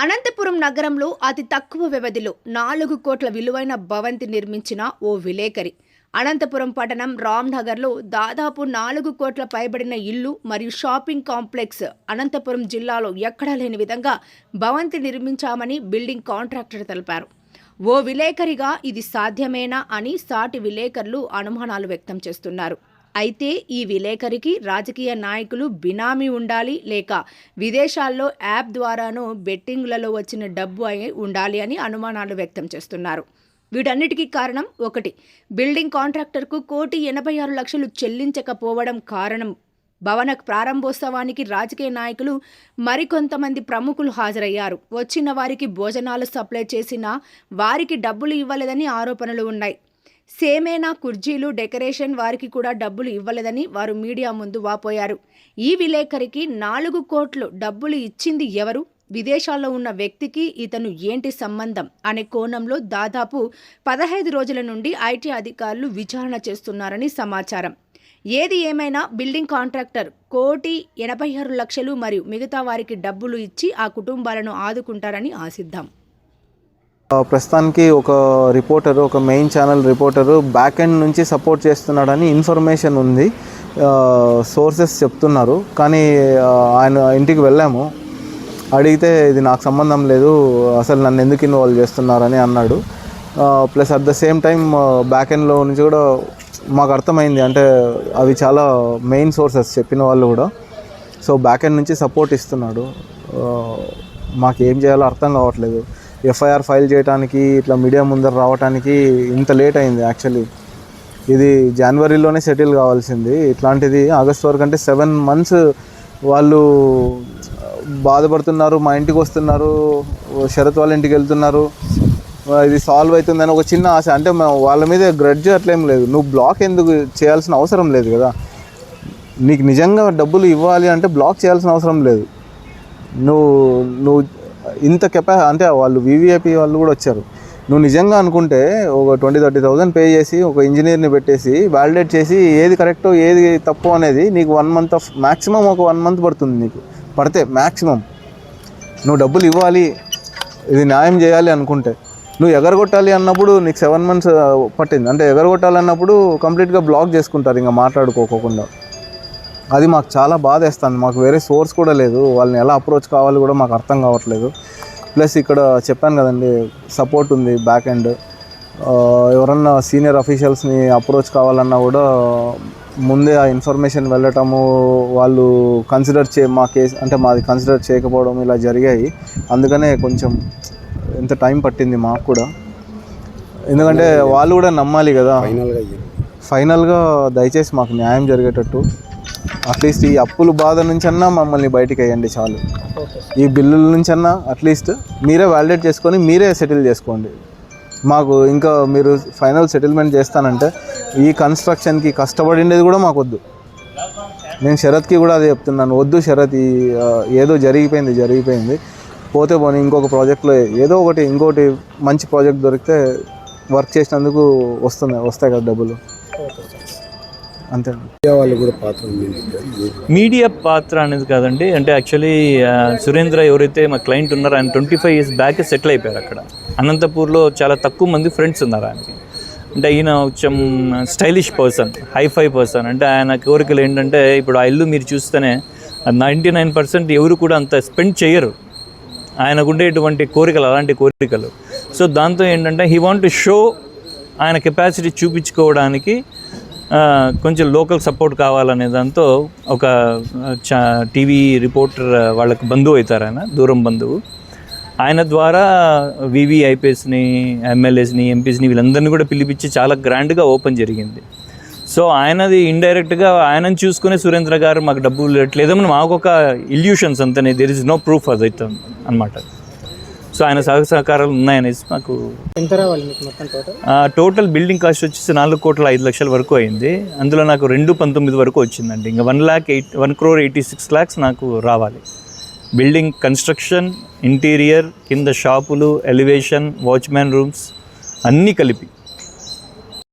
అనంతపురం నగరంలో అతి తక్కువ వ్యవధిలో నాలుగు కోట్ల విలువైన భవంతి నిర్మించిన ఓ విలేకరి. అనంతపురం పట్టణం రామ్నగర్లో దాదాపు నాలుగు కోట్ల పైబడిన ఇల్లు మరియు షాపింగ్ కాంప్లెక్స్ అనంతపురం జిల్లాలో ఎక్కడా లేని విధంగా భవంతి నిర్మించామని బిల్డింగ్ కాంట్రాక్టర్ తెలిపారు. ఓ విలేకరిగా ఇది సాధ్యమేనా అని సాటి విలేకరులు అనుమానాలు వ్యక్తం చేస్తున్నారు. అయితే ఈ విలేకరికి రాజకీయ నాయకులు బినామీ ఉండాలి లేక విదేశాల్లో యాప్ ద్వారానూ బెట్టింగ్లలో వచ్చిన డబ్బు అయి ఉండాలి అని అనుమానాలు వ్యక్తం చేస్తున్నారు. వీటన్నిటికీ కారణం ఒకటి బిల్డింగ్ కాంట్రాక్టర్కు కోటి ఎనభై ఆరు లక్షలు చెల్లించకపోవడం కారణం. భవన ప్రారంభోత్సవానికి రాజకీయ నాయకులు మరికొంతమంది ప్రముఖులు హాజరయ్యారు. వచ్చిన వారికి భోజనాలు సప్లై చేసినా వారికి డబ్బులు ఇవ్వలేదని ఆరోపణలు ఉన్నాయి. సేమేనా కుర్జీలు డెకరేషన్ వారికి కూడా డబ్బులు ఇవ్వలేదని వారు మీడియా ముందు వాపోయారు. ఈ విలేకరికి నాలుగు కోట్లు డబ్బులు ఇచ్చింది ఎవరు? విదేశాల్లో ఉన్న వ్యక్తికి ఇతను ఏంటి సంబంధం? అనే కోణంలో దాదాపు పదహైదు రోజుల నుండి ఐటీ అధికారులు విచారణ చేస్తున్నారని సమాచారం. ఏది ఏమైనా బిల్డింగ్ కాంట్రాక్టర్ కోటి ఎనభై ఆరు లక్షలు మరియు మిగతా వారికి డబ్బులు ఇచ్చి ఆ కుటుంబాలను ఆదుకుంటారని ఆశిద్దాం. ప్రస్తుతానికి ఒక రిపోర్టర్ ఒక main channel reporter back end నుంచి సపోర్ట్ చేస్తున్నాడని ఇన్ఫర్మేషన్ ఉంది. సోర్సెస్ చెప్తున్నారు. కానీ ఆయన ఇంటికి వెళ్ళాము. అడిగితే ఇది నాకు సంబంధం లేదు అసలు నన్ను ఎందుకు ఇన్వాల్వ్ చేస్తున్నారని అన్నాడు. Plus at the same time back ఎండ్లో నుంచి కూడా మాకు అర్థమైంది. అంటే అవి చాలా మెయిన్ సోర్సెస్ చెప్పిన వాళ్ళు కూడా. సో బ్యాక్ ఎండ్ నుంచి సపోర్ట్ ఇస్తున్నాడు. మాకు ఏం చేయాలో అర్థం కావట్లేదు. ఎఫ్ఐఆర్ ఫైల్ చేయడానికి ఇట్లా మీడియా ముందర రావడానికి ఇంత లేట్ అయింది యాక్చువల్లీ ఇది జనవరిలోనే సెటిల్ కావాల్సింది. ఇట్లాంటిది ఆగస్ట్ వరకు అంటే సెవెన్ మంత్స్ వాళ్ళు బాధపడుతున్నారు మా ఇంటికి వస్తున్నారు శరత్ వాళ్ళ ఇంటికి వెళ్తున్నారు. ఇది సాల్వ్ అవుతుందని ఒక చిన్న ఆశ. అంటే వాళ్ళ మీద గ్రడ్జ్ అట్లేం లేదు. నువ్వు బ్లాక్ ఎందుకు చేయాల్సిన అవసరం లేదు కదా. నీకు నిజంగా డబ్బులు ఇవ్వాలి అంటే బ్లాక్ చేయాల్సిన అవసరం లేదు. నువ్వు నువ్వు ఇంత కెపా అంటే వాళ్ళు వివిఐపి వాళ్ళు కూడా వచ్చారు. నువ్వు నిజంగా అనుకుంటే ఒక ట్వంటీ థర్టీ థౌసండ్ పే చేసి ఒక ఇంజనీర్ని పెట్టేసి వ్యాలిడేట్ చేసి ఏది కరెక్టో ఏది తప్పు అనేది నీకు వన్ మంత్ ఆఫ్ మ్యాక్సిమం ఒక వన్ మంత్ పడుతుంది నీకు. పడితే మ్యాక్సిమం నువ్వు డబ్బులు ఇవ్వాలి. ఇది న్యాయం చేయాలి అనుకుంటే. నువ్వు ఎగరగొట్టాలి అన్నప్పుడు నీకు సెవెన్ మంత్స్ పట్టింది. అంటే ఎగరగొట్టాలన్నప్పుడు కంప్లీట్గా బ్లాక్ చేసుకుంటారు. ఇంకా మాట్లాడుకోకుండా అది మాకు చాలా బాధ వేస్తుంది మాకు వేరే సోర్స్ కూడా లేదు. వాళ్ళని ఎలా అప్రోచ్ కావాలి కూడా మాకు అర్థం కావట్లేదు. ప్లస్ ఇక్కడ చెప్పాను కదండి సపోర్ట్ ఉంది బ్యాక్ ఎండ్. ఎవరన్నా సీనియర్ అఫీషియల్స్ని అప్రోచ్ కావాలన్నా కూడా ముందే ఆ ఇన్ఫర్మేషన్ వెళ్ళటము వాళ్ళు కన్సిడర్ చే మా కేసు అంటే మాది కన్సిడర్ చేయకపోవడం ఇలా జరిగాయి. అందుకనే కొంచెం ఎంత టైం పట్టింది మాకు కూడా. ఎందుకంటే వాళ్ళు కూడా నమ్మాలి కదా. ఫైనల్గా ఫైనల్గా దయచేసి మాకు న్యాయం జరిగేటట్టు అట్లీస్ట్ ఈ అప్పుల బాధ నుంచన్నా మమ్మల్ని బయటికి వేయండి చాలు. ఈ బిల్లుల నుంచన్నా అట్లీస్ట్ మీరే వ్యాలిడేట్ చేసుకొని మీరే సెటిల్ చేసుకోండి. మాకు ఇంకా మీరు ఫైనల్ సెటిల్మెంట్ చేస్తానంటే ఈ కన్స్ట్రక్షన్కి కష్టపడిండేది కూడా మాకు వద్దు నేను శరత్కి కూడా అదే చెప్తున్నాను వద్దు శరత్ ఈ ఏదో జరిగిపోయింది జరిగిపోయింది. పోతే పోనీ ఇంకొక ప్రాజెక్ట్లో ఏదో ఒకటి ఇంకోటి మంచి ప్రాజెక్ట్ దొరికితే వర్క్ చేసినందుకు వస్తుంది వస్తాయి కదా డబ్బులు. అంతే. మీడియా వాళ్ళు కూడా పాత్ర. మీడియా పాత్ర అనేది కాదండి. అంటే యాక్చువల్లీ సురేంద్ర ఎవరైతే మా క్లయింట్ ఉన్నారో ఆయన twenty five years back settle అయిపోయారు అక్కడ. అనంతపూర్లో చాలా తక్కువ మంది ఫ్రెండ్స్ ఉన్నారు ఆయనకి. అంటే ఈయన కొంచెం స్టైలిష్ పర్సన్ హైఫై పర్సన్ అంటే ఆయన కోరికలు ఏంటంటే ఇప్పుడు ఆ ఇల్లు మీరు చూస్తేనే నైంటీ నైన్ పర్సెంట్ ఎవరు కూడా అంత స్పెండ్ చేయరు. ఆయనకు ఉండేటువంటి కోరికలు అలాంటి కోరికలు. సో దాంతో ఏంటంటే హీ వాంట్ టు షో ఆయన కెపాసిటీ చూపించుకోవడానికి కొంచెం లోకల్ సపోర్ట్ కావాలనే దాంతో ఒక టీవీ రిపోర్టర్ వాళ్ళకి బంధువు అవుతారు ఆయన దూరం బంధువు. ఆయన ద్వారా వివిఐపీఎస్ని ఎమ్మెల్యేస్ని ఎంపీస్ని వీళ్ళందరినీ కూడా పిలిపించి చాలా గ్రాండ్గా ఓపెన్ జరిగింది. సో ఆయనది ఇండైరెక్ట్గా ఆయనను చూసుకునే సురేంద్ర గారు మాకు డబ్బులు ఇవ్వట్లేదని మాకు ఒక ఇల్యూషన్స్ అంతనే దెర్ ఇస్ నో ప్రూఫ్ అదైతే అనమాట సో ఆయన సహ సహకారాలు ఉన్నాయనేసి మాకు ఎంత రావాలి మీకు మొత్తం టోటల్ బిల్డింగ్ కాస్ట్ వచ్చేసి నాలుగు కోట్ల ఐదు లక్షల వరకు అయింది. అందులో నాకు రెండు పంతొమ్మిది వరకు వచ్చిందండి. ఇంకా one lakh eight one crore eighty six lakhs నాకు రావాలి. బిల్డింగ్ కన్స్ట్రక్షన్ ఇంటీరియర్ కింద షాపులు ఎలివేషన్ వాచ్మ్యాన్ రూమ్స్ అన్నీ కలిపి.